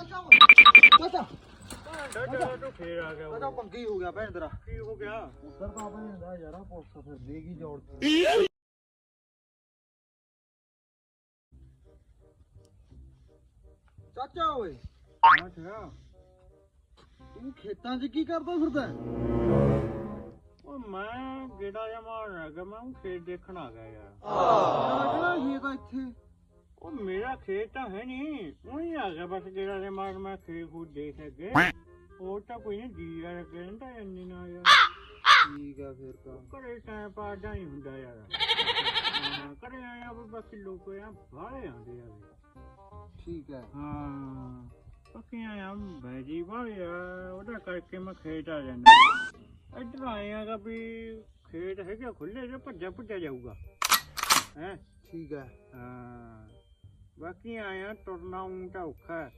ਚਾਚਾ ਚਾਚਾ ਚਾਚਾ ਤੂੰ ਫੇਰ ਆ ਗਿਆ ਚਾਚਾ ਪੰਗੀ ਹੋ ਗਿਆ ਭੈਣ ਤੇਰਾ ਕੀ ਹੋ ਗਿਆ ਉੱਧਰ ਤਾਂ ਭੈਣ ਦਾ ਯਾਰਾ ਪੁਲਿਸ ਫਿਰ ਦੇਗੀ ਜੋੜ ਚਾਚਾ ਓਏ ਅੱਛਾ ਤੂੰ ਖੇਤਾਂ 'ਚ ਕੀ ਕਰਦਾ ਫਿਰਦਾ ਉਹ ਮੈਂ ਗੇੜਾ ਜਾਂ ਮਾਰਨ ਲੱਗਾ ਮੈਂ ਉਹ ਖੇਤ ਦੇਖਣ ਆ ਗਿਆ ਯਾਰ ਆ ਕਿਹੜਾ ਖੇਤ ਆ ਇੱਥੇ ਉਹ ਮੇਰਾ ਖੇਤ ਤਾਂ ਹੈ ਨਹੀਂ ਉਹੀ ਆ ਗਿਆ ਬਸ ਗੇੜਾ ਜਾਂ ਮਾਰਨ ਮੈਂ ਖੇਤ ਖੂਦ ਦੇਖ ਲੱਗੇ ਹੋਰ ਤਾਂ ਕੋਈ ਨਹੀਂ ਜੀ ਆ ਲੱਗੇ ਰਹਿੰਦਾ ਇੰਨੀ ਨਾ ਯਾਰ। ਠੀਕ ਆ ਫਿਰ ਤਾਂ। ਘਰੇ ਟਾਈਮ ਪਾਸ ਦਾ ਹੀ ਹੁੰਦਾ ਯਾਰ। ਹਾਂ, ਘਰੇ ਆਇਆ ਵੀ ਬਾਕੀ ਲੋਕ ਆ ਬਾਹਲੇ ਆਉਂਦੇ ਆ ਵੀ। ਠੀਕ ਹੈ ਹਾਂ ਪੱਕੀਆਂ ਆ ਬੈਜੀ ਵਾਲੇ ਆ ਉਹਦਾ ਕਰਕੇ ਮੈਂ ਖੇਤ ਆ ਜਾਂਦਾ। ਇੱਧਰ ਆਏਗਾ ਵੀ ਖੇਤ ਹੈਗਾ ਖੁੱਲੇ ਜੇ ਭੱਜਾ ਭੁੱਜਾ ਜਾਊਗਾ। ਹੈ? ਠੀਕ ਹੈ ਹਾਂ। ਬਾਕੀ ਆਇਆ ਤੁਰਨਾ ਤਾਂ ਔਖਾ।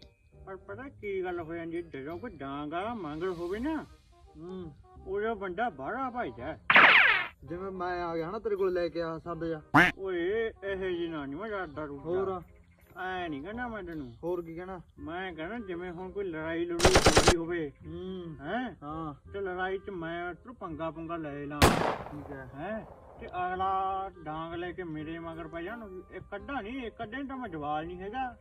ਪਰ ਪਤਾ ਕੀ ਗੱਲ ਹੋ ਜਾਂਦੀ ਜਦੋਂ ਕੋਈ ਡਾਂਗ ਮੰਗਲ ਹੋਵੇ ਨਾ ਹੂੰ। ਉਹਦਾ ਬੰਦਾ ਬਾਹਰਾ ਭਾਈਦਾ ਜਿਵੇਂ ਮੈਂ ਆ ਗਿਆ ਨਾ ਤੇਰੇ ਕੋਲ ਲੈ ਕੇ ਆ ਸੱਦ ਜਾ। ਓਏ ਇਹ ਜੀ ਨਾ ਨਹੀਂ ਮੈਂ ਡਰਦਾ ਰੂਦਾ ਹੋਰ? ਐ ਨਹੀਂ ਕਹਿੰਦਾ ਮੈਂ ਤੈਨੂੰ। ਹੋਰ ਕੀ ਕਹਿਣਾ? ਮੈਂ ਕਹਿੰਦਾ ਜਿਵੇਂ ਹੁਣ ਕੋਈ ਲੜਾਈ ਲੜੂਈ ਹੋਈ ਹੋਵੇ ਹੂੰ। ਹੈ? ਹਾਂ। ਤੇ ਲੜਾਈ ਚ ਮੈਂ ਤੂੰ ਪੰਗਾ ਪੰਗਾ ਲੈ ਲਾਂ। ਠੀਕ ਹੈ। ਹੈ? ਤੇ ਅਗਲਾ ਡਾਂਗ ਲੈ ਕੇ ਮੇਰੇ ਮਗਰ ਪੈ ਜਾਣ ਇਹ ਕੱਢਾ ਨਹੀਂ ਇਹ ਕੱਢੇ ਤਾਂ ਮੈਂ ਜਵਾਲ ਨਹੀਂ ਹੈਗਾ।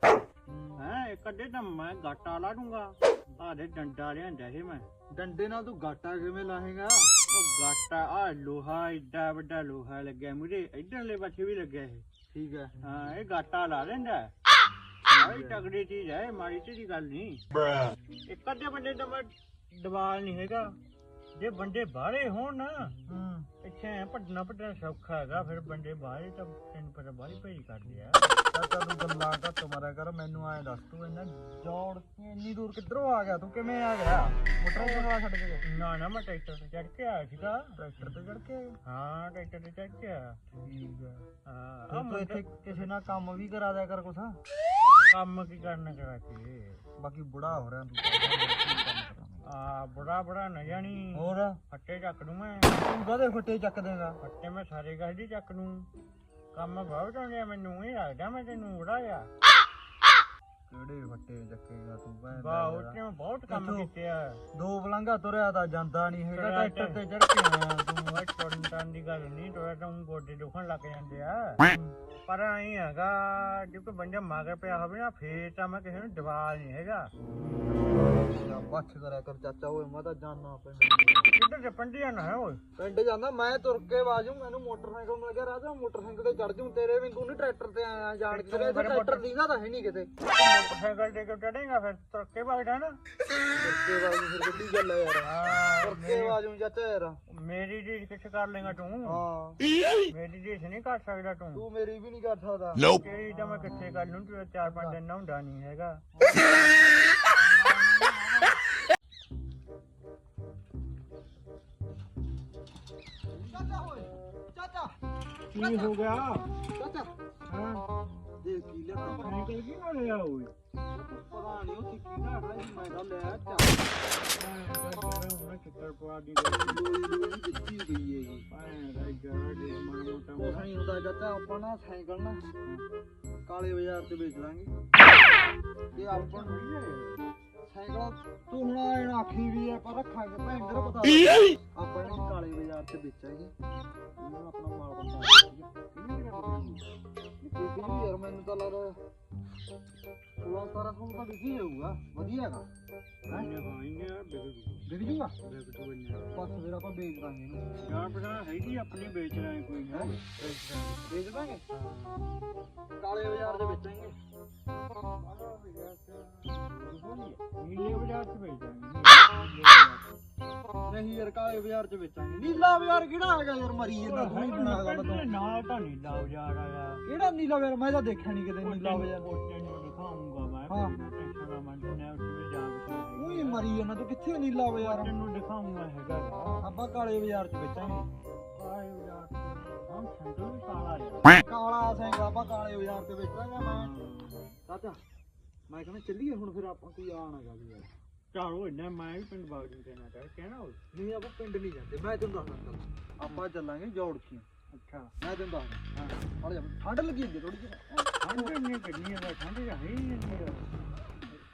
ਹੂੰ। ਇਹ ਕੱਢੇ ਤਾਂ ਮੈਂ ਗਾਟਾ ਲਾ ਦੂੰਗਾ। ਆਦੇ ਡੰਡਾ ਲਿਆਂਦਾ ਸੀ ਮੈਂ। ਡੰਡੇ ਨਾਲ ਤੂੰ ਗਾਟਾ ਕਿਵੇਂ ਲਾਹੇਗਾ? ਉਹ ਗਾਟਾ ਆ ਲੋਹਾ ਏਡਾ ਵੱਡਾ ਲੋਹਾ ਲੱਗਿਆ ਮੁਰੇ ਇਧਰਲੇ ਪਾਸੇ ਵੀ ਲੱਗਿਆ ਇਹ। ਠੀਕ ਹੈ। ਹਾਂ ਇਹ ਗਾਟਾ ਲਾ ਲੈਂਦਾ। ਬੜੀ ਤਗੜੀ ਚੀਜ਼ ਹੈ ਮਾੜੀ ਚੀਜ਼ ਦੀ ਗੱਲ ਨਹੀਂ। ਇੱਕ ਅੱਧੇ ਬੰਦੇ ਦਾ ਮੈਂ ਦਬਾਲ ਨਹੀਂ ਹੈਗਾ। ਜੇ ਬੰਦੇ ਬਾਹਰੇ ਹੋਣ ਨਾ ਹੂੰ। ਇੱਥੇ ਐ ਭੱਜਣਾ ਭੱਜਣਾ ਸੌਖਾ ਹੈਗਾ ਫਿਰ ਬੰਦੇ ਬਾਹਰੇ ਤਾਂ ਤੈਨੂੰ ਪਤਾ ਬਾਹਰੀ ਭੇਜ ਕਰਦੇ ਆ। ਚਾਚਾ ਤੂੰ ਗੱਲਾਂ ਘੱਟ ਮਾਰਿਆ ਕਰ ਮੈਨੂੰ ਐਂ ਦੱਸ ਤੂੰ ਇੰਨਾ ਜੋੜ ਕੇ ਇੰਨੀ ਦੂਰ ਕਿੱਧਰੋਂ ਆ ਗਿਆ ਤੂੰ ਕਿਵੇਂ ਆ ਗਿਆ? ਮੋਟਰ ਤੇ ਛੱਡ ਕੇ ਨਾ ਨਾ ਮੈਂ ਟਰੈਕਟਰ ਤੇ ਚੜ ਕੇ ਆਇਆ ਸੀਗਾ। ਟਰੈਕਟਰ ਤੇ ਚੜ ਕੇ ਆਇਆ? ਹਾਂ ਟਰੈਕਟਰ ਤੇ ਚੜ ਕੇ ਆਇਆ। ਠੀਕ ਹੈ ਹਾਂ ਆਹ ਤੂੰ ਇੱਥੇ ਕਿਸੇ ਨਾਲ ਕੰਮ ਵੀ ਕਰਾ ਦਿਆ ਕਰ ਕੁਛ? ਕੰਮ ਕੀ ਕਰਨਾ ਕਰਾ ਕੇ? ਬਾਕੀ ਬੁੜਾ ਹੋ ਰਿਹਾ ਤੂੰ। ਆ ਬੜਾ ਬੜਾ ਨਾ। ਜਾਣੀ ਹੋਰ? ਫੱਟੇ ਚੱਕ ਦੂੰ ਮੈਂ। ਤੂੰ ਕਾਹਦੇ ਫੱਟੇ ਚੱਕ ਦੇਗਾ? ਫੱਟੇ ਮੈਂ ਸਾਰੇ ਗੱਡੀ ਚੱਕ ਦੂੰ। ਕੰਮ ਬਹੁਤ ਆਉਂਦੇ ਆ ਮੈਨੂੰ ਇਹ ਲੱਗਦਾ ਮੈਂ ਤੈਨੂੰ ਉੜਾਇਆ ਕਿਹੜੇ ਫੱਟੇ ਚੱਕੇਗਾ ਤੂੰ ਭੈਣ ਵਾਹ। ਉੱਤੇ ਮੈਂ ਬਹੁਤ ਕੰਮ ਇੱਥੋਂ- ਕੀਤੇ ਆ। ਦੋ ਬਲੰਗਾ ਤੁਰਿਆ ਤਾਂ ਜਾਂਦਾ ਨਹੀਂ ਹੈਗਾ ਤੁਰਿਆ ਟਰੈਕਟਰ ਤੇ ਚੜ ਕੇ ਆਇਆ ਤੂੰ। ਉਹ ਟੋਰਨ ਦੀ ਗੱਲ ਨਹੀਂ ਤੋੜਾ ਤਾਂ ਊਂ ਗੋਡੇ ਦੁਖਣ ਲੱਗ ਜਾਂਦੇ ਆ। ਪਰ ਐਂ ਹੈਗਾ ਜੇ ਕੋਈ ਬੰਦਾ ਮਗਰ ਪਿਆ ਹੋਵੇ ਨਾ ਫੇਰ ਤਾਂ ਮੈਂ ਕਿਸੇ ਨੂੰ ਦਬਾਲ ਨਹੀਂ ਹੈਗਾ। ਬੱਚ ਕਰਿਆ ਕਰ ਚਾਚਾ ਓਏ ਮੈਂ ਤਾਂ ਜਾਣਾ ਪਿੰਡ। ਚੱਪਣ ਦੀ ਨਾ ਹੈ ਓਏ। ਪਿੰਡ ਜਾਂਦਾ ਮੈਂ ਤੁਰ ਕੇ ਬਾਜੂ ਮੈਨੂੰ ਮੋਟਰਸਾਈਕਲ ਮਿਲ ਗਿਆ ਰਾਜਾ ਮੋਟਰਸਾਈਕਲ ਤੇ ਚੜ ਜੂ ਤੇਰੇ ਵਾਂਗੂ ਨਹੀਂ ਟਰੈਕਟਰ ਤੇ ਆਇਆ ਜਾਣ ਕੇ। ਇੱਥੇ ਟਰੈਕਟਰ ਦੀਦਾ ਤਾਂ ਹੈ ਨਹੀਂ ਕਿਤੇ। ਮੋਟਰਸਾਈਕਲ ਤੇ ਕਿਉਂ ਚੜੇਗਾ ਫਿਰ ਤੁਰ ਕੇ ਵਗਦਾ ਨਾ ਤੁਰ ਕੇ ਬਾਜੂ ਫਿਰ ਕਿੱਡੀ ਗੱਲ ਆ ਯਾਰ। ਹਾਂ ਤੁਰ ਕੇ ਬਾਜੂ ਚਾਚਾ ਯਾਰ। ਮੇਰੀ ਚੀਜ਼ ਕਿੱਥੇ ਕਰ ਲੇਗਾ ਤੂੰ। ਹਾਂ। ਮੇਰੀ ਚੀਜ਼ ਨਹੀਂ ਕਰ ਸਕਦਾ ਤੂੰ। ਤੂੰ ਮੇਰੀ ਵੀ ਨਹੀਂ ਕਰ ਸਕਦਾ। ਤੇਰੀ ਤਾਂ ਮੈਂ ਕਿੱਥੇ ਕਰ ਲੂੰ ਤੂੰ ਚਾਰ ਪੰਜ ਦਿਨ ਨਹਾਉਂਦਾ ਨਹੀਂ ਹੈਗਾ। ਕੀ ਹੋ ਗਿਆ? ਚਾਚਾ। ਹਾਂ? ਦੇਖ ਕੀ ਲਿਆ ਤਾਂ ਸਾਈਕਲ ਕੀ ਹੋ ਰਿਹਾ ਓਏ। ਪਤਾ ਨਹੀਂ ਉਹ ਕੀ ਨਾ ਹੈ ਮੈਂ ਤਾਂ ਲਿਆ ਚਾ ਮੈਂ ਕਿੱਕਰ ਪਵਾ ਦੀ ਲੋਈ ਲੋਈ ਦਿੱਤੀ ਗਈ ਹੈਗੀ ਪਾਣ ਦਾ ਜਰਾ ਦੇ ਮਨ ਮੋਟਾ ਕੁਛ ਨਹੀਂ ਹੁੰਦਾ ਚਾਚਾ ਆਪਾਂ ਨਾ ਸਾਈਕਲ ਨਾ ਕਾਲੇ ਬਾਜ਼ਾਰ ਤੇ ਵੇਚ ਲਾਂਗੇ ਤੇ ਆਪਾਂ ਨੂੰ ਸਾਈਕਲ ਤੂੰ ਹੁਣ ਆਏ ਨਾ ਆਖੀ ਵੀ ਆ ਪਰ ਰੱਖਾਂਗੇ ਭੈਣ ਤੇਰਾ ਪਤਾ ਲੱਗਾ। ਆਪਾਂ ਨੇ ਕਾਲੇ ਬਾਜ਼ਾਰ ਤੇ ਵੇਚਾਂਗੇ। ਉਹਨਾਂ ਆਪਣਾ ਮਾਲ ਬੰਦਾ ਠੀਕ ਹੈ ਕਿੰਨੀ ਪਤਾ ਨਹੀਂ ਕੋਈ ਯਾਰ ਮੈਨੂੰ ਤਾਂ ਲੱਗਦਾ 16 17 ਸੌ ਤਾਂ ਵਿਕੀ ਜਾਊਗਾ। ਵਧੀਆ ਹੈਗਾ। ਵਿਕ ਜੂਗਾ? ਬਸ ਫਿਰ ਆਪਾਂ ਵੇਚ ਦਾਂਗੇ ਇਹਨੂੰ। ਯਾਰ ਪਤਾ ਹੈਗੀ ਆਪਣੀ ਵੇਚ ਰਹੇ ਕੋਈ ਹੈ? ਵੇਚ ਦਾਂਗੇ। ਕਾਲੇ ਬਾਜ਼ਾਰ ਦੇ ਵੇਚਾਂਗੇ। ਨੀਲੇ ਬਾਜ਼ਾਰ ਚ ਵੇਚਾਂਗੇ ਨਹੀਂ ਯਾਰ ਕਾਲੇ ਬਾਜ਼ਾਰ ਚ ਵੇਚਾਂਗੇ ਨੀਲਾ ਬਾਜ਼ਾਰ ਕਿਹੜਾ ਹੈਗਾ ਯਾਰ ਮਰੀ ਜਾਂਦਾ। ਤੂੰ ਹੀ ਬਣਾ ਗੱਲ ਤੂੰ ਨਾ ਤਾਂ ਨੀਲਾ ਬਾਜ਼ਾਰ ਆਇਆ ਕਿਹੜਾ ਨੀਲਾ ਬਾਜ਼ਾਰ? ਮੈਂ ਤਾਂ ਦੇਖਿਆ ਨਹੀਂ ਕਿਤੇ ਨੀਲਾ ਬਾਜ਼ਾਰ। ਨੂੰ ਦਿਖਾਉਂਗਾ ਮੈਂ ਹਾਂ। ਬਿਨਾਂ ਟੈਨਸ਼ਨ ਨਾ ਮੰਨ ਨੇ ਉੱਥੇ ਜਾ ਕੇ ਹੀ ਮਰੀ ਜਾਂਦਾ ਤੂੰ ਕਿੱਥੇ ਨੀਲਾ ਬਾਜ਼ਾਰ? ਤੈਨੂੰ ਦਿਖਾਉਂਗਾ ਹੈਗਾ। ਆਪਾਂ ਕਾਲੇ ਬਾਜ਼ਾਰ ਚ ਵੇਚਾਂਗੇ। ਕਾਲੇ ਬਾਜ਼ਾਰ ਚ ਹਮ ਸੰਦੂ ਵੀ ਕਾਲਾ ਕਾਲਾ ਸਾਈਕਲ ਆਪਾਂ ਕਾਲੇ ਬਾਜ਼ਾਰ ਤੇ ਵੇਚਾਂਗੇ ਮੈਂ। ਚਾਚਾ ਮੈਂ ਕਹਿੰਦਾ ਚੱਲੀਏ ਹੁਣ ਫਿਰ ਆਪਾਂ ਕੋਈ ਆਣਾਗਾ ਵੀ ਯਾਰ। ਚਾਲੋ ਇੰਨਾ ਮੈਂ ਵੀ ਪਿੰਡ ਬਾਗ ਨੂੰ ਕਹਿਣਾ ਕਰ ਕਹਿਣਾ ਓਏ ਨਹੀਂ ਆਪਾਂ ਪਿੰਡ ਨਹੀਂ ਜਾਂਦੇ। ਮੈਂ ਤੈਨੂੰ ਦੱਸਦਾ ਚੱਲ ਆਪਾਂ ਚੱਲਾਂਗੇ ਜੋੜਖੀਆਂ। ਅੱਛਾ। ਮੈਂ ਤੈਨੂੰ ਦੱਸਦਾ। ਹਾਂ। ਜਾ ਠੰਡ ਲੱਗੀ ਜਾਂਦੀ ਥੋੜੀ ਜਿਹੀ। ਠੰਡ ਨਹੀਂ ਕੱਢਣੀ ਹੈ ਠੰਡ ਜਾਂ ਹੈ ਨਹੀਂ ਯਾਰ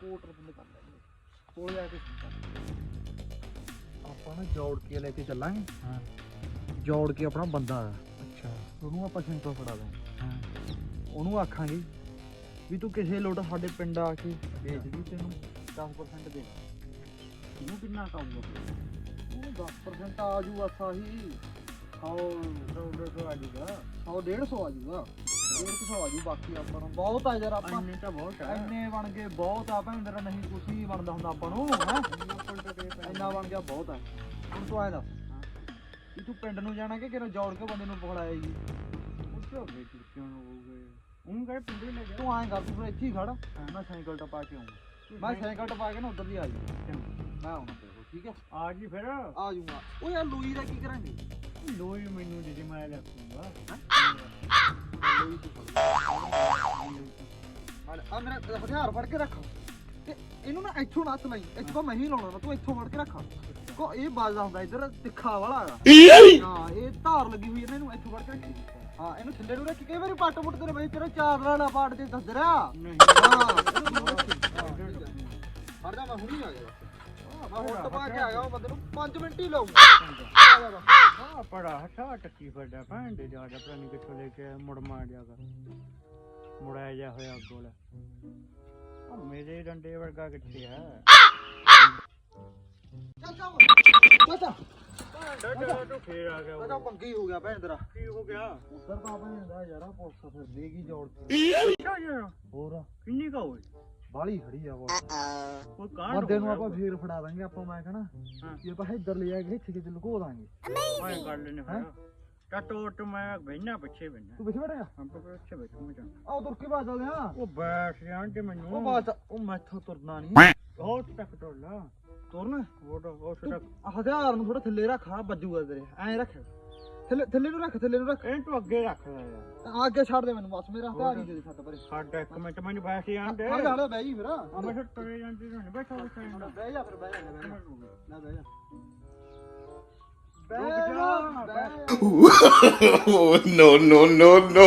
ਕੋਟਰ ਬੰਦ ਕਰ ਲੈਂਦੇ। ਕੋਲ ਜਾ ਕੇ ਆਪਾਂ ਨਾ ਜੋੜ ਕੇ ਲੈ ਕੇ ਚੱਲਾਂਗੇ। ਹਾਂ। ਜੋੜ ਕੇ ਆਪਣਾ ਬੰਦਾ। ਆ ਅੱਛਾ। ਉਹਨੂੰ ਆਪਾਂ ਸਿੰਟੋ ਫੜਾ ਦਾਂਗੇ ਹਾਂ। ਉਹਨੂੰ ਆਖਾਂਗੇ ਵੀ ਤੂੰ ਕਿਸੇ ਲੋਟ ਸਾਡੇ ਪਿੰਡ ਆ ਕੇ ਵੇਚ ਦੀ ਤੈਨੂੰ 10% ਦੇ ਇਹਨੂੰ ਕਿੰਨਾ ਕਾਊਗਾ ਉਹ 10% ਆ ਜੂਗਾ ਸਾਹੀ। 100 ਰੋਡ ਤੋਂ ਆ ਜੂਗਾ। 100 150 ਆ ਜੂਗਾ। 150 ਆ ਜੂ ਬਾਕੀ ਆਪਾਂ ਨੂੰ। ਬਹੁਤ ਆ ਯਾਰ ਆਪਾਂ। ਇੰਨੇ ਤਾਂ ਬਹੁਤ ਹੈ ਇੰਨੇ ਬਣ ਗਏ ਬਹੁਤ ਆ ਭੈਣ ਤੇਰਾ। ਨਹੀਂ ਕੁਛ ਹੀ ਬਣਦਾ ਹੁੰਦਾ ਆਪਾਂ ਨੂੰ ਇੰਨਾ ਬਣ ਗਿਆ ਬਹੁਤ ਆ। ਹੁਣ ਤੂੰ ਆਏ ਦੱਸ। ਤੂੰ ਪਿੰਡ ਨੂੰ ਜਾਣਾ ਕਿ ਕਿਹੜਾ ਜੋੜ ਕੇ ਬੰਦੇ ਨੂੰ ਪਕੜਾਇਆ ਜੀ ਉੱਚੋ ਵੇ ਕਿਉਂ ਹੋਊਗੇ? ਉਹ ਕਹੇ ਪਿੰਡੇ ਲੈ ਜਾ। ਤੂੰ ਆਏ ਕਰ ਤੂੰ ਫਿਰ ਇੱਥੇ ਹੀ ਖੜ। ਮੈਂ ਸਾਈਕਲ ਟਪਾ ਕੇ ਆਉਂਗਾ ਮੈਂ ਸਾਈਕਲ ਟਪਾ ਕੇ ਨਾ ਉਧਰ ਦੀ ਆ ਜੂ ਮੈਂ ਆਉਣਾ ਤੇਰੇ ਕੋਲ ਠੀਕ ਹੈ ਆ ਜੀ ਫਿਰ। ਆ ਜੂਗਾ ਉਹ ਯਾਰ ਲੋਈ ਦਾ ਕੀ ਕਰਾਂਗੇ? ਲੋਈ ਮੈਨੂੰ ਜਿਹੜੇ ਮੈਂ ਰੱਖੂਗਾ ਲੋਈ ਤੂੰ ਫੜ। ਆ ਮੇਰਾ ਹਥਿਆਰ ਫੜ ਕੇ ਰੱਖ। ਤੇ ਇਹਨੂੰ ਨਾ ਇੱਥੋਂ ਨਾ ਚਲਾਈ। ਇੱਥੋਂ ਮੈਂ ਹੀ ਲਾਉਣਾ ਤੂੰ ਇੱਥੋਂ ਫੜ ਕੇ ਰੱਖ। ਕੋ ਇਹ ਬਾਜ਼ਦਾ ਹੁੰਦਾ ਇੱਧਰ ਤਿੱਖਾ ਵਾਲਾ ਹੈਗਾ। ਹਾਂ ਇਹ ਧਾਰ ਲੱਗੀ ਹੋਈ ਹੈ ਨਾ ਇਹਨੂੰ ਇੱਥੋਂ ਫੜ ਕੇ ਰੱਖੀ ਹਾਂ। ਇਹਨੂੰ ਥੱਲੇ ਨੂੰ ਰੱਖ ਕਈ ਵਾਰੀ ਪੱਟ ਪੁੱਟ ਤੇਰੇ ਬਈ ਤੇਰਾ ਚਾਰ ਲਾਣਾ ਪਾੜ ਦੇ ਦੱਸ ਰਿਹਾ। ਹਾਂ ਇਹਨੂੰ। ਹਾਂ, ਹੈ। ਫੜ ਜਾ ਮੈਂ ਹੁਣੀ ਆ ਗਿਆ। ਮੈਂ ਹੁਣ ਟਪਾ ਕੇ ਆ ਗਿਆ। ਉਹ ਬੰਦੇ ਨੂੰ 5 ਮਿੰਟ ਹੀ ਲਾਊਗਾ ਜਾ। ਹਾਂ ਪੜਾ ਹਟਾ ਟੱਕੀ ਫੜਾ ਭਾਂਡੇ ਜਾ ਜਾ ਪਤਾ ਨਹੀਂ ਕਿੱਥੋਂ ਲੈ ਕੇ ਮੁੜ ਮਾਰ ਜਾਗਾ ਮੁੜਾਇਆ ਜਾ ਹੋਇਆ ਅੱਗੋਂ ਲੈ ਆ ਮੇਰੇ ਡੰਡੇ ਵਰਗਾ ਕਿੱਥੇ ਆ? ਤੂੰ ਆ ਗਿਆ ਚੱਲ ਪੰਗੀ ਹੋ ਗਿਆ ਭੈਣ ਤੇਰਾ। ਕੀ ਹੋ ਗਿਆ? ਉਧਰ ਤਾਂ ਆਪਾਂ ਹੁੰਦਾ ਯਾਰਾ ਪੁਲਿਸ ਫਿਰ ਦੇਗੀ ਜੋੜ ਹੋਰ? ਕਿੰਨੀ ਕਾ ਹੋਈ ਬਾਲੀ ਖੜੀ ਆ ਉਹ ਕੋਈ ਕਾਂਡ ਬੰਦੇ ਨੂੰ ਆਪਾਂ ਫੇਰ ਫੜਾ ਦਾਂਗੇ ਆਪਾਂ ਮੈਂ ਕਹਣਾ ਹਾਂ। ਕਿ ਆਪਾਂ ਇੱਧਰ ਲੈ ਜਾ ਕੇ ਇੱਥੇ ਕਿਤੇ ਲੁਕੋ ਦਾਂਗੇ। ਮੈਂ ਕਰ ਲੈਨੇ ਫਿਰ। ਟਟੋ ਟ ਮੈਂ ਬੈਠਣਾ ਪਿੱਛੇ ਬੈਠਣਾ ਤੂੰ ਪਿੱਛੇ ਬੈਠੇਗਾ ਹਮ ਪਰ ਪਿੱਛੇ ਬੈਠੂ ਮੈਂ ਜਾਣਾ। ਆਹ ਤੁਰ ਕੇ ਬਾਜ ਚੱਲਦੇ ਆ? ਉਹ ਬੈਠ ਜਾਣ ਤੇ ਮੈਨੂੰ। ਉਹ ਬਾਤ ਉਹ ਮੈਥੋਂ ਤੁਰਨਾ ਨਹੀਂ ਉਹ ਤੱਕ ਟੋਲਾ ਤੁਰਨ? ਉਹ ਤਾਂ ਉਹ ਤੂੰ ਆਹ ਹਥਿਆਰ ਨੂੰ ਥੋੜਾ ਥੱਲੇ ਰੱਖ ਆ ਵੱਜੂਗਾ ਤੇਰੇ ਐਂ ਰੱਖ। ਥੱਲੇ ਥੱਲੇ ਨੂੰ ਰੱਖ ਥੱਲੇ ਨੂੰ ਰੱਖ। ਇਹ ਤੂੰ ਅੱਗੇ ਰੱਖ ਲੈ ਯਾਰ। ਆ ਅੱਗੇ ਛੱਡ ਦੇ ਮੈਨੂੰ ਬਸ ਮੇਰਾ ਹਥਿਆਰ ਹੀ ਦੇ ਦੇ ਛੱਡ ਪਰੇ। ਸਾਡਾ ਇੱਕ ਮਿੰਟ ਮੈਨੂੰ ਬੈਠ ਜਾਣ ਦੇ। ਹੜ ਹੜ ਬਹਿ ਜੀ ਫਿਰ। ਆ ਮੈਂ ਟਰੇ ਜਾਂਦੀ ਨਹੀਂ ਬੈਠਾ ਬੈਠਾ ਜਾਂਦਾ ਬਹਿ ਜਾ ਫਿਰ ਬਹਿ ਜਾ ਬਹਿ ਜਾ। ਨਾ ਬਹਿ ਜਾ। oh no no no no